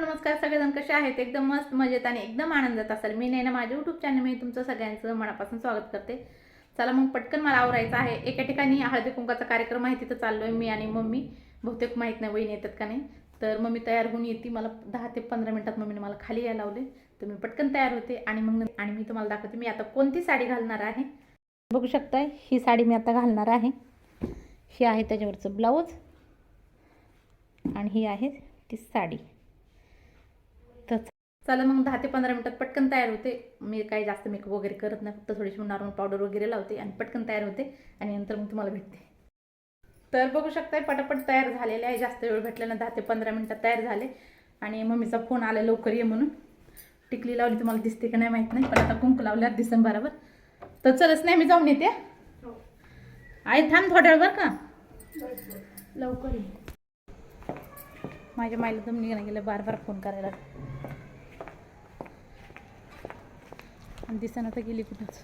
नमस्कार. सगळेजण कसे आहेत? एकदम मस्त मजेत आणि एकदम आनंदात असाल. मी नाही ना माझ्या युट्यूब चॅनलमध्ये मी तुमचं सगळ्यांचं मनापासून स्वागत करते. चला मग पटकन मला आवरायचं आहे. एका ठिकाणी हळदी कुंकाचा कार्यक्रम आहे तिथं चाललोय मी आणि मम्मी. बहुतेक माहीत नाही वहीन येतात का नाही. तर मम्मी तयार होऊन येते. मला दहा ते पंधरा मिनिटात मम्मीने मला खाली यायला लावले. तर मी पटकन तयार होते आणि मग आणि मी तुम्हाला दाखवते मी आता कोणती साडी घालणार आहे. बघू शकताय ही साडी मी आता घालणार आहे. ही आहे त्याच्यावरचं ब्लाऊज. आणि ही आहे ती साडी. चला मग दहा ते पंधरा मिनिटात पटकन तयार होते. मी काही जास्त मेकअप वगैरे करत नाही फक्त थोडीशी नॉर्मल पावडर वगैरे लावते आणि पटकन तयार होते आणि नंतर मग तुम्हाला भेटते. तर बघू शकताय पटापट तयार झालेले आहे. जास्त वेळ भेटला ना दहा ते पंधरा मिनिटात तयार झाले. आणि मम्मीचा फोन आला लवकर ये म्हणून. टिकली लावली तुम्हाला दिसते का नाही माहीत नाही पण आता कुंकू लावल्यावर दिसन बरोबर तर चलच नाही मी जाऊन येते. आई थांब थोड्या वेळ बरं का. लवकर ये. माझ्या माईला दम निघायला गेलं बार बार फोन करायला. आणि दिसानं तर गेली कुठंच.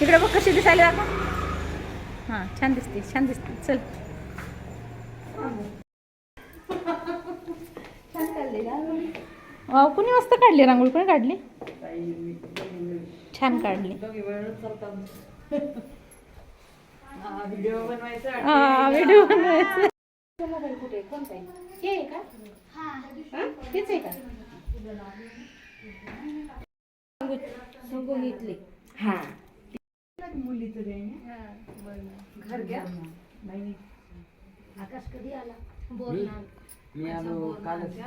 तिकडे बघ कशी दिसायला दाखव. हां छान दिसते छान दिसते. चल. वाव कुणी मस्त काढली रांगोळी? कोणी काढली? छान काढली. व्हिडिओ बनवायचा व्हिडिओ बनवायचा मोबाईल कुठे कोणता आहे? हे आहे का? हेच आहे का? संगोलीतले हा. मुलीचं घर घ्या. आकाश कधी आला? मी आलो कालच.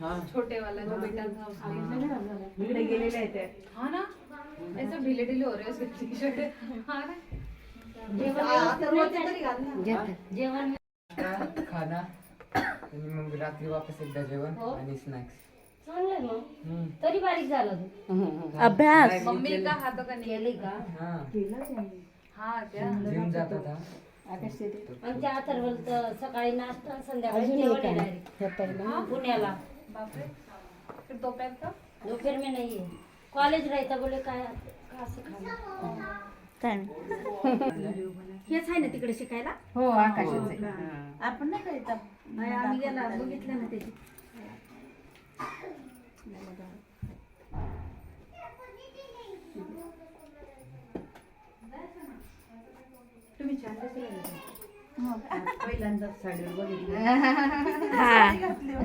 हा. छोटेवाला गेलेले आहेत ते. हाँ ना? ऐसा ढीले ढीले हो रहे हैं उसके टी शर्ट हाँ जेवण। खाना मग रात्री वापस एकदा जेवण आणि स्नॅक्स चांगलं मग. तरी बारीक झालं तू अभ्यास. मम्मी का हाथों का केली. का? हा. हाँ जिम जात होता. आमच्या अथर्वल तर सकाळी नाश्ता संध्याकाळी जेवण आहे. direct. पुण्याला. बाप फिर दोपहर का? दोपहर में नहीं है कॉलेज रहता बोले काय का असं खाणं काय. हेच आहे ना तिकडे शिकायला? हो आकाशाचे आपण नाही करीत नाही, आम्ही गेला बघितलं ना त्याची. तुम्ही छान हा.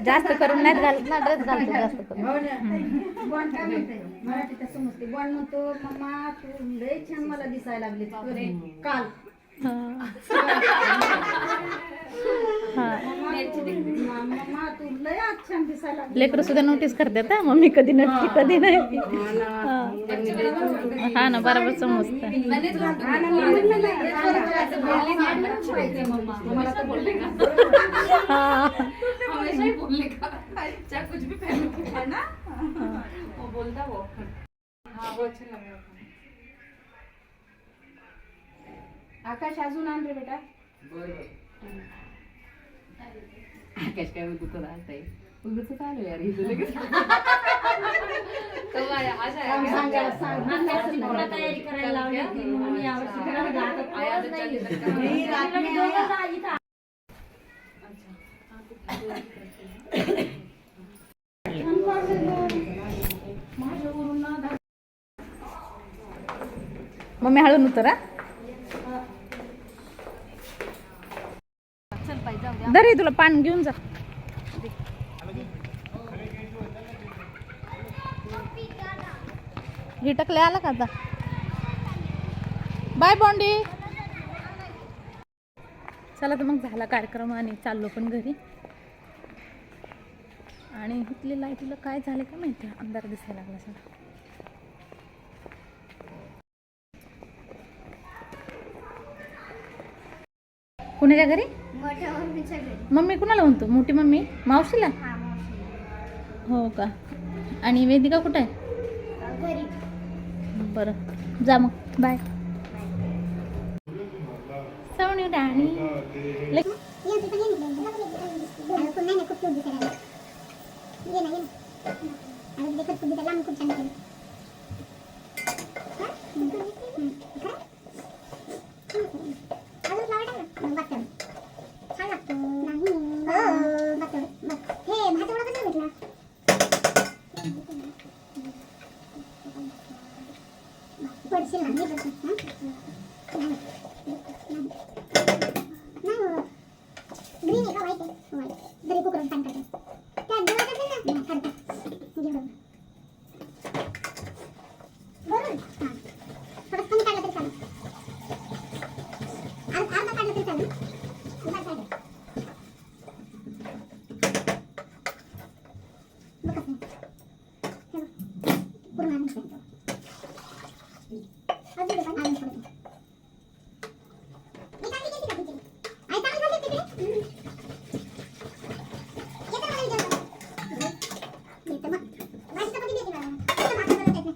जास्त करून नाही घालत ना ड्रेस घालतो जास्त करून. हो ना. बॉन्ड काय म्हणते? बॉन्ड म्हणतो मम्मा तू लय छान मला दिसायला लागली अरे, काल हा. लेकरं सुद्धा नोटीस करतात हा. मम्मी कधी नक्की कधी नाही. हा. हा. ना बरोबर समजतं आकाश अजून आण रे बेटा. आकाश काय आता उगाच आलो यार आज सांग मागच्या तुला तयारी करायला लावली होती म्हणून यावर्षी तुला आता आया पोरच तो नाही. चल इधर का ही रात्री तुम्ही दोघं जा इथं. मम्मी हळून उतर हा. दर तुला पान घेऊन जा. हे टकले आला का आता? बाय बॉन्डी. चला तर मग झाला कार्यक्रम आणि चाललो पण घरी. आणि इथली लाईटीला काय झालं का माहिती? अंधार दिसायला लागला सगळं. कुणाच्या घरी? मम्मी कुणाला म्हणतो मोठी मम्मी मावशीला हो का आणि वेदिका कुठं आहे बरं जा मग बाय सवणी राणी खूप ना मी करतो हं? नाही हो ग्रीन आहे का व्हाईट आहे व्हाईट जरी कुकरून छान करतो त्या जेवत असेल ना नाही, काढतो घे बरोबर बरोबर हां थोडं कमी काढलं तरी चालेल अर्धा अर्धा काढलं तरी चालेल बस आहे बघ कसं हे बघ. पूर्ण आणून ठेवतो. अजून एक आणून ठेवतो. मी चांगली केली का खिचडी? आई चांगली झाली खिचडी? येतं मला विचारायला. येतं मग. माझी चपाती देते मला. फक्त भाकर बनवता येत नाही.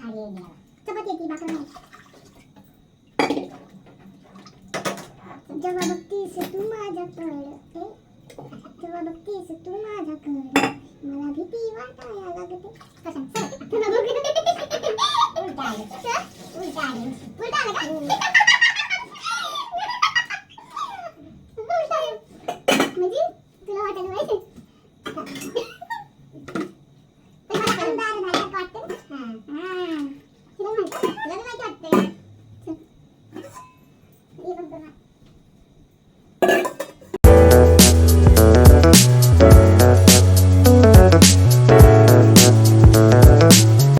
अरे देवा. चपाती येते, भाकर नाही. जेव्हा बघतीस तू माझ्याकडे तेव्हा बघतीस तू माझ्याकडे मला भीती वाटायला लागते कसं? चल, तुला बघ. उलटा आले. चल, उलटा आले.